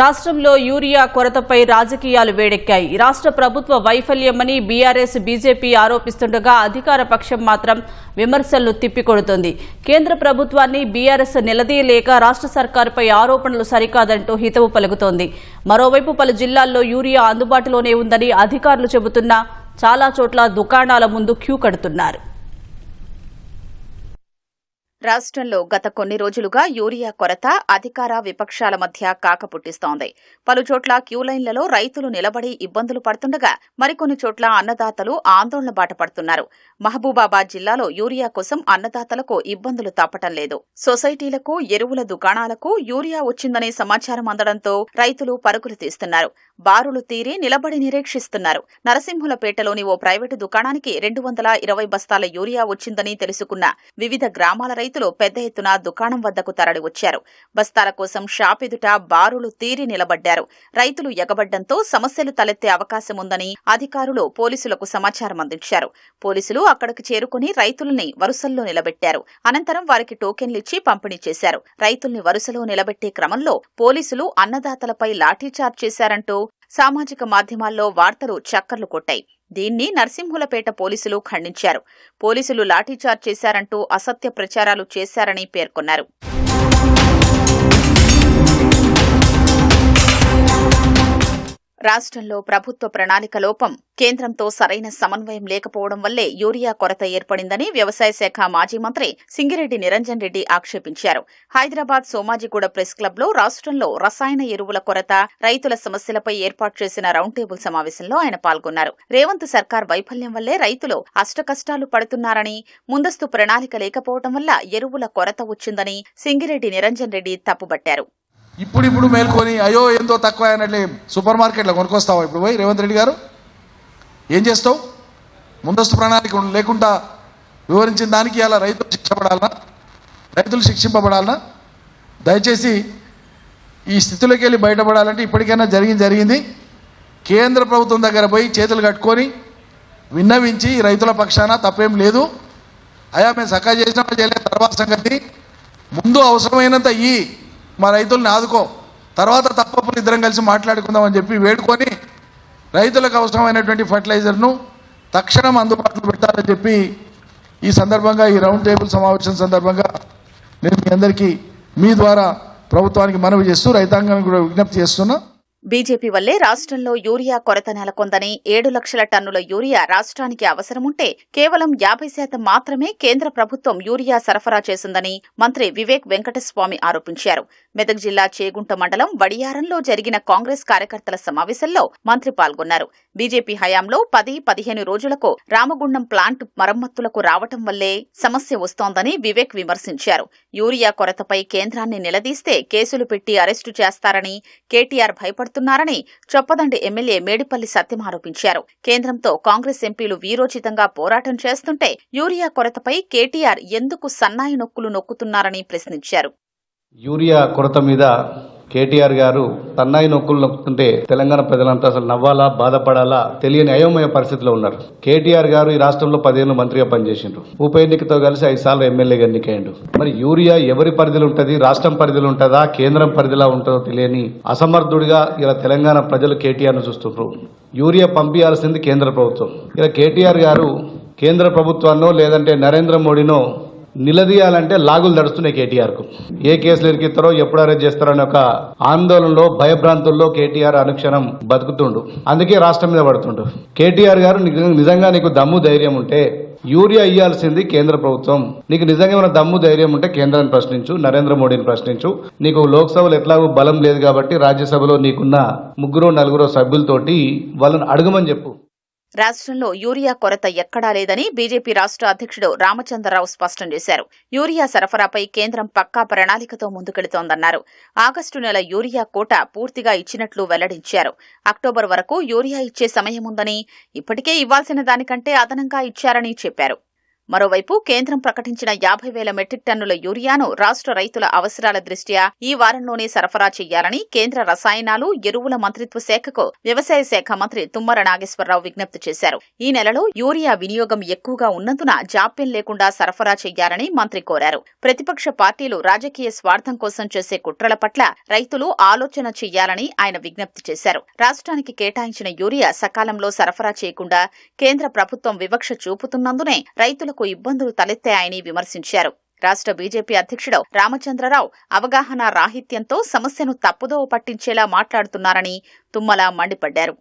రాష్ట్రంలో యూరియా కొరతపై రాజకీయాలు వేడెక్కాయి. రాష్ట్ర ప్రభుత్వ వైఫల్యమని బీఆర్ఎస్ బీజేపీ ఆరోపిస్తుండగా అధికార పక్షం మాత్రం విమర్శలను తిప్పికొడుతోంది. కేంద్ర ప్రభుత్వాన్ని బీఆర్ఎస్ నిలదీయలేక రాష్ట్ర సర్కారుపై ఆరోపణలు సరికాదంటూ హితవు పలుకుతోంది. మరోవైపు పలు జిల్లాల్లో యూరియా అందుబాటులోనే ఉందని అధికారులు చెబుతున్నా చాలా చోట్ల దుకాణాల ముందు క్యూ కడుతున్నారు. రాష్ట్రంలో గత కొన్ని రోజులుగా యూరియా కొరత అధికార విపక్షాల మధ్య కాక పుట్టిస్తోంది. పలుచోట్ల క్యూలైన్లలో రైతులు నిలబడి ఇబ్బందులు పడుతుండగా మరికొన్ని చోట్ల అన్నదాతలు ఆందోళన బాట పడుతున్నారు. మహబూబాబాద్ జిల్లాలో యూరియా కోసం అన్నదాతలకు ఇబ్బందులు తప్పటం లేదు. సొసైటీలకు ఎరువుల దుకాణాలకు యూరియా వచ్చిందనే సమాచారం అందడంతో రైతులు పరుగులు తీస్తున్నారు. బారులు తీరి నిలబడి నిరీక్షిస్తున్నారు. నరసింహులపేటలోని ఓ ప్రైవేటు దుకాణానికి రెండు వందల ఇరవై బస్తాల యూరియా వచ్చిందని తెలుసుకున్న వివిధ గ్రామాల రైతులు పెద్ద ఎత్తున దుకాణం వద్దకు తరలివచ్చారు బస్తాల కోసం షాప్ ఎదుట బారులు తీరి నిలబడ్డారు. రైతులు ఎగబడ్డంతో సమస్యలు తలెత్తే అవకాశం ఉందని అధికారులు పోలీసులకు సమాచారం అందించారు. పోలీసులు అక్కడకు చేరుకుని రైతుల్ని వరుసల్లో నిలబెట్టారు. అనంతరం వారికి టోకెన్లిచ్చి పంపిణీ చేశారు. రైతుల్ని వరుసలో నిలబెట్టే క్రమంలో పోలీసులు అన్నదాతలపై లాఠీచార్జ్ చేశారంటూ సామాజిక మాధ్యమాల్లో వార్తలు చక్కర్లు కొట్టాయి. దీన్ని నర్సింహులపేట పోలీసులు ఖండించారు. పోలీసులు లాఠీచార్జ్ చేశారంటూ అసత్య ప్రచారాలు చేశారని పేర్కొన్నారు. రాష్ట్రంలో ప్రభుత్వ ప్రణాళిక లోపం కేంద్రంతో సరైన సమన్వయం లేకపోవడం వల్లే యూరియా కొరత ఏర్పడిందని వ్యవసాయ శాఖ మాజీ మంత్రి సింగిరెడ్డి నిరంజన్ రెడ్డి ఆక్షేపించారు. హైదరాబాద్ సోమాజిగూడ ప్రెస్ క్లబ్లో రాష్ట్రంలో రసాయన ఎరువుల కొరత రైతుల సమస్యలపై ఏర్పాటు చేసిన రౌండ్ టేబుల్ సమావేశంలో ఆయన పాల్గొన్నారు. రేవంత్ సర్కార్ వైఫల్యం వల్లే రైతులు అష్టకష్టాలు పడుతున్నారని ముందస్తు ప్రణాళిక లేకపోవడం వల్ల ఎరువుల కొరత వచ్చిందని సింగిరెడ్డి నిరంజన్ రెడ్డి తప్పుబట్టారు. ఇప్పుడు ఇప్పుడు మేల్కొని అయ్యో ఏందో తక్కువ అయినట్లే సూపర్ మార్కెట్లో కొనుక్కొస్తావా? ఇప్పుడు పోయి రేవంత్ రెడ్డి గారు ఏం చేస్తావు? ముందస్తు ప్రణాళిక లేకుండా వివరించిన దానికి అలా రైతులు శిక్షపడాలనా రైతులు శిక్షింపబడాలనా దయచేసి ఈ స్థితిలోకి వెళ్ళి బయటపడాలంటే ఇప్పటికైనా జరిగింది జరిగింది. కేంద్ర ప్రభుత్వం దగ్గర పోయి చేతులు కట్టుకొని విన్నవించి రైతుల పక్షాన తప్పేం లేదు. అయా మేము సక్క చేసినా చేయలేదు తర్వాత సంగతి. ముందు అవసరమైనంత ఈ మా రైతుల్ని ఆదుకో. తర్వాత తప్పప్పుడు ఇద్దరం కలిసి మాట్లాడుకుందామని చెప్పి వేడుకొని రైతులకు అవసరమైనటువంటి ఫర్టిలైజర్ను తక్షణం అందుబాటులో పెట్టాలని చెప్పి ఈ సందర్భంగా ఈ రౌండ్ టేబుల్ సమావేశం సందర్భంగా నేను మీ అందరికీ మీ ద్వారా ప్రభుత్వానికి మనవి చేస్తూ రైతాంగానికి కూడా విజ్ఞప్తి చేస్తున్నా. బీజేపీ వల్లే రాష్ట్రంలో యూరియా కొరత నెలకొందని ఏడు లక్షల టన్నుల యూరియా రాష్ట్రానికి అవసరముంటే కేవలం యాభై శాతం మాత్రమే కేంద్ర ప్రభుత్వం యూరియా సరఫరా చేసిందని మంత్రి వివేక్ వెంకటస్వామి ఆరోపించారు. మెదక్ జిల్లా చేగుంట మండలం వడియారంలో జరిగిన కాంగ్రెస్ కార్యకర్తల సమావేశంలో మంత్రి పాల్గొన్నారు. బీజేపీ హయాంలో పది పదిహేను రోజులకు రామగుండం ప్లాంట్ మరమ్మతులకు రావటం వల్లే సమస్య వస్తోందని వివేక్ విమర్శించారు. యూరియా కొరతపై కేంద్రాన్ని నిలదీస్తే కేసులు పెట్టి అరెస్టు చేస్తారని కేటీఆర్ మాట్లాడుతున్నారని చొప్పదండి ఎమ్మెల్యే మేడిపల్లి సత్యం ఆరోపించారు. కేంద్రంతో కాంగ్రెస్ ఎంపీలు వీరోచితంగా పోరాటం చేస్తుంటే యూరియా కొరతపై కేటీఆర్ ఎందుకు సన్నాయి నొక్కులు నొక్కుతున్నారని ప్రశ్నించారు. యూరియా కొరత మీద కేటీఆర్ గారు తన్నాయి నొక్కులు నొక్కుతుంటే తెలంగాణ ప్రజలంతా అసలు నవ్వాలా బాధపడాలా తెలియని అయోమయ పరిస్థితిలో ఉన్నారు. కేటీఆర్ గారు ఈ రాష్ట్రంలో పదిహేను మంత్రిగా పనిచేసిండ్రు. ఉప ఎన్నికతో కలిసి ఐదు సార్లు ఎమ్మెల్యేగా ఎన్నికయ్యండు. మరి యూరియా ఎవరి పరిధిలో ఉంటది రాష్ట్రం పరిధిలో ఉంటుందా కేంద్రం పరిధిలో ఉంటుందో తెలియని అసమర్థుడిగా ఇలా తెలంగాణ ప్రజలు కేటీఆర్ను చూస్తుండ్రు. చూస్తున్నారు యూరియా పంపించాల్సింది కేంద్ర ప్రభుత్వం. ఇలా కేటీఆర్ గారు కేంద్ర ప్రభుత్వాన్నో లేదంటే నరేంద్ర మోడీనో నిలదీయాలంటే లాగులు నడుస్తున్నాయి కేటీఆర్కు. ఏ కేసులు ఇరికిస్తారో ఎప్పుడు అరెస్ట్ చేస్తారో అనే ఒక ఆందోళనలో భయభ్రాంతుల్లో కేటీఆర్ అనుక్షణం బతుకుతుండు. అందుకే రాష్ట్రం మీద పడుతుండు. కేటీఆర్ గారు నిజంగా- నీకు దమ్ము ధైర్యం ఉంటే యూరియా ఇయ్యాల్సింది కేంద్ర ప్రభుత్వం. నీకు నిజంగా ఏమైనా దమ్ము ధైర్యం ఉంటే కేంద్రాన్ని ప్రశ్నించు నరేంద్ర మోడీని ప్రశ్నించు. నీకు లోక్సభలో ఎట్లాగో బలం లేదు కాబట్టి రాజ్యసభలో నీకున్న ముగ్గురు నలుగురు సభ్యులతోటి వాళ్ళని అడగమని చెప్పు. రాష్ట్రంలో యూరియా కొరత ఎక్కడా లేదని బీజేపీ రాష్ట్ర అధ్యక్షుడు రామచంద్రరావు స్పష్టం చేశారు. యూరియా సరఫరాపై కేంద్రం పక్కా ప్రణాళికతో ముందుకెడుతోందన్నారు ఆగస్టు నెల యూరియా కోట పూర్తిగా ఇచ్చినట్లు వెల్లడించారు. అక్టోబర్ వరకు యూరియా ఇచ్చే సమయముందని ఇప్పటికే ఇవ్వాల్సిన దానికంటే అదనంగా ఇచ్చారని చెప్పారు. మరోవైపు కేంద్రం ప్రకటించిన యాభై వేల మెట్రిక్ టన్నుల యూరియాను రాష్ట్ర రైతుల అవసరాల దృష్ట్యా ఈ వారంలోనే సరఫరా చేయాలని కేంద్ర రసాయనాలు ఎరువుల మంత్రిత్వ శాఖకు వ్యవసాయ శాఖ మంత్రి తుమ్మర నాగేశ్వరరావు విజ్ఞప్తి చేశారు. ఈ నెలలో యూరియా వినియోగం ఎక్కువగా ఉన్నందున జాప్యం లేకుండా సరఫరా చేయాలని మంత్రి కోరారు. ప్రతిపక్ష పార్టీలు రాజకీయ స్వార్థం కోసం చేసే కుట్రల పట్ల రైతులు ఆలోచన చేయాలని ఆయన విజ్ఞప్తి చేశారు. రాష్ట్రానికి కేటాయించిన యూరియా సకాలంలో సరఫరా చేయకుండా కేంద్ర ప్రభుత్వం వివక్ష చూపుతున్నందునే రైతులు రైతులకు ఇబ్బందులు తలెత్తాయని విమర్శించారు. రాష్ట్ర బీజేపీ అధ్యక్షుడు రామచంద్రరావు అవగాహన రాహిత్యంతో సమస్యను తప్పుదోవ పట్టించేలా మాట్లాడుతున్నారని తుమ్మల మండిపడ్డారు.